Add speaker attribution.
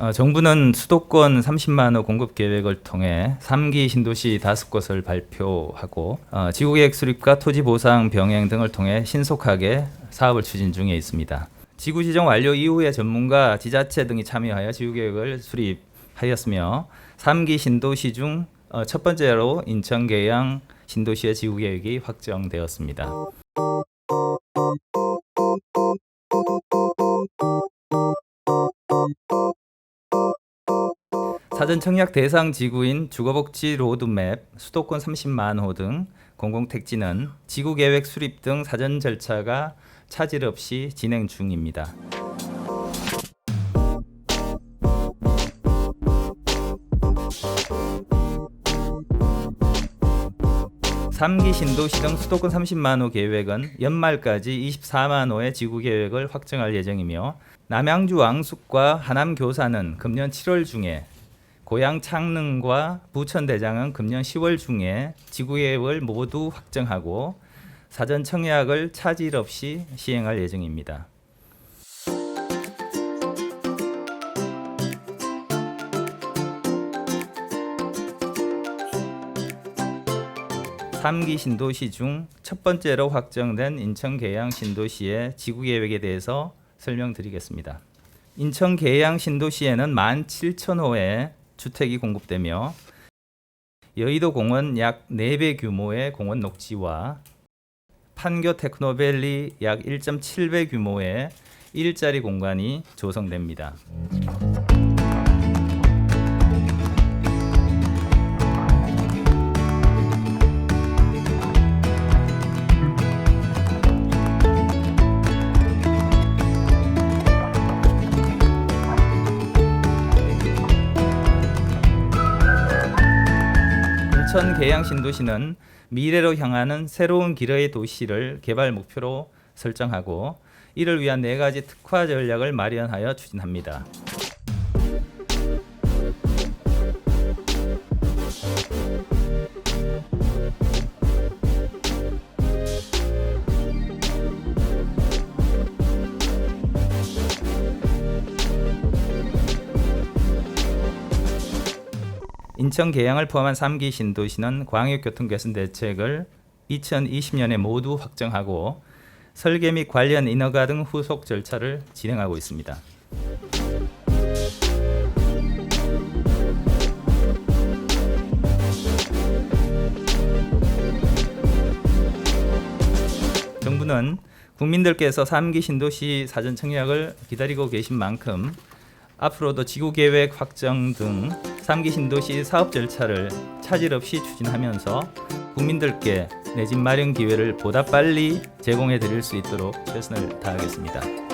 Speaker 1: 어, 정부는 수도권 30만 호 공급 계획을 통해 3기 신도시 다섯 곳을 발표하고 어, 지구계획 수립과 토지 보상 병행 등을 통해 신속하게 사업을 추진 중에 있습니다. 지구 지정 완료 이후에 전문가, 지자체 등이 참여하여 지구계획을 수립하였으며 3기 신도시 중 어, 첫 번째로 인천 계양 신도시의 지구계획이 확정되었습니다. 사전 청약 대상 지구인 주거복지 로드맵, 수도권 30만 호 등 공공택지는 지구 계획 수립 등 사전 절차가 차질 없이 진행 중입니다. 삼기 신도시 등 수도권 30만 호 계획은 연말까지 24만 호의 지구 계획을 확정할 예정이며 남양주 왕숙과 하남 교사는 금년 7월 중에 고양 창릉과 부천 대장은 금년 10월 중에 지구 계획을 모두 확정하고 사전 청약을 차질 없이 시행할 예정입니다. 삼기 신도시 중 첫 번째로 확정된 인천 계양 신도시의 지구 계획에 대해서 설명드리겠습니다. 인천 계양 신도시에는 17,000호의 주택이 공급되며 여의도 공원 약 4배 규모의 공원 녹지와 판교 테크노밸리 약 1.7배 규모의 일자리 공간이 조성됩니다. 인천 계양 신도시는 미래로 향하는 새로운 길의 도시를 개발 목표로 설정하고 이를 위한 네 가지 특화 전략을 마련하여 추진합니다. 인천 계양을 포함한 3기 신도시는 광역교통 개선 대책을 2020년에 모두 확정하고 설계 및 관련 인허가 등 후속 절차를 진행하고 있습니다. 정부는 국민들께서 3기 신도시 사전 청약을 기다리고 계신 만큼 앞으로도 지구 계획 확정 등 3기 신도시 사업 절차를 차질 없이 추진하면서 국민들께 내 집 마련 기회를 보다 빨리 제공해 드릴 수 있도록 최선을 다하겠습니다.